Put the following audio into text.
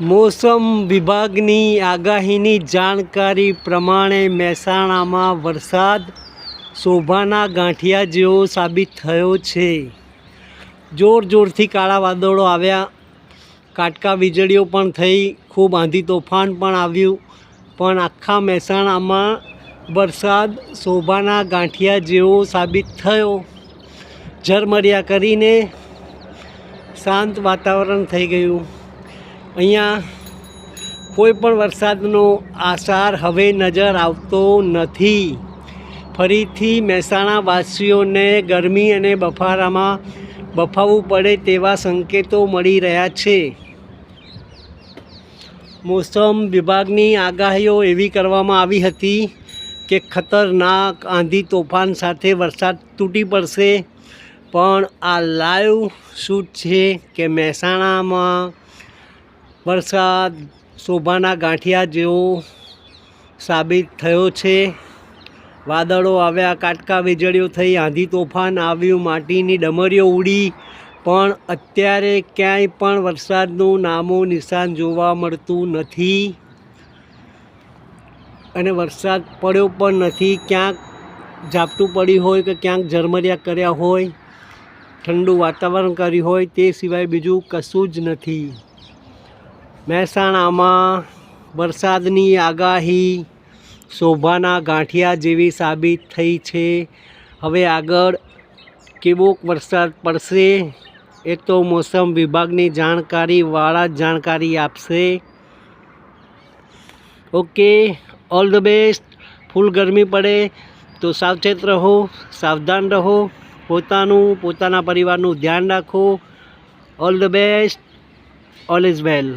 મોસમ વિભાગની આગાહીની જાણકારી પ્રમાણે મહેસાણામાં વરસાદ, શોભાના ગાંઠિયા જેવો સાબિત થયો છે. જોર જોરથી કાળા વાદળો આવ્યા. કાટકા વીજળીઓ પણ થઈ, ખૂબ આંધી તોફાન પણ આવ્યું. પણ આખા મહેસાણામાં વરસાદ, શોભાના ગાંઠિયા જેવો સાબિત થયો. ઝરમરિયા કરીને શાંત વાતાવરણ થઈ ગયું. અહીંયા કોઈ પણ વરસાદનો આસાર હવે નજર આવતો નથી. ફરીથી મહેસાણાવાસીઓને ગરમી અને બફારામાં બફાવવું પડે તેવા સંકેતો મળી રહ્યા છે. મોસમ વિભાગની આગાહીઓ એવી કરવામાં આવી હતી કે ખતરનાક આંધી તોફાન સાથે વરસાદ તૂટી પડશે. પણ આ લાઈવ શૂટ છે કે મહેસાણામાં વરસાદ, શોભાના ગાંઠિયા જેવો સાબિત થયો છે. વાદળો આવ્યા, કાટકા વીજળીઓ થઈ, આંધી તોફાન આવ્યું, માટીની ડમરીઓ ઉડી. પણ અત્યારે ક્યાંય પણ વરસાદનું નામો નિશાન જોવા મળતું નથી. અને વરસાદ પડ્યો પણ નથી. ક્યાંક ઝાપટું પડ્યું હોય કે ક્યાંક ઝરમરિયા કર્યા હોય, ઠંડુ વાતાવરણ કર્યું હોય, તે સિવાય બીજું કશું જ નથી. મહેસાણામાં વરસાદની આગાહી શોભાના ગાંઠિયા જેવી સાબિત થઈ છે. હવે આગળ કેવોક વરસાદ પડશે એ તો મોસમ વિભાગની જાણકારીવાળા જ જાણકારી આપશે. Okay, all the best. Full ગરમી પડે તો સાવચેત રહો, સાવધાન રહો, પોતાનું, પોતાના પરિવારનું ધ્યાન રાખો. All the best. All is well.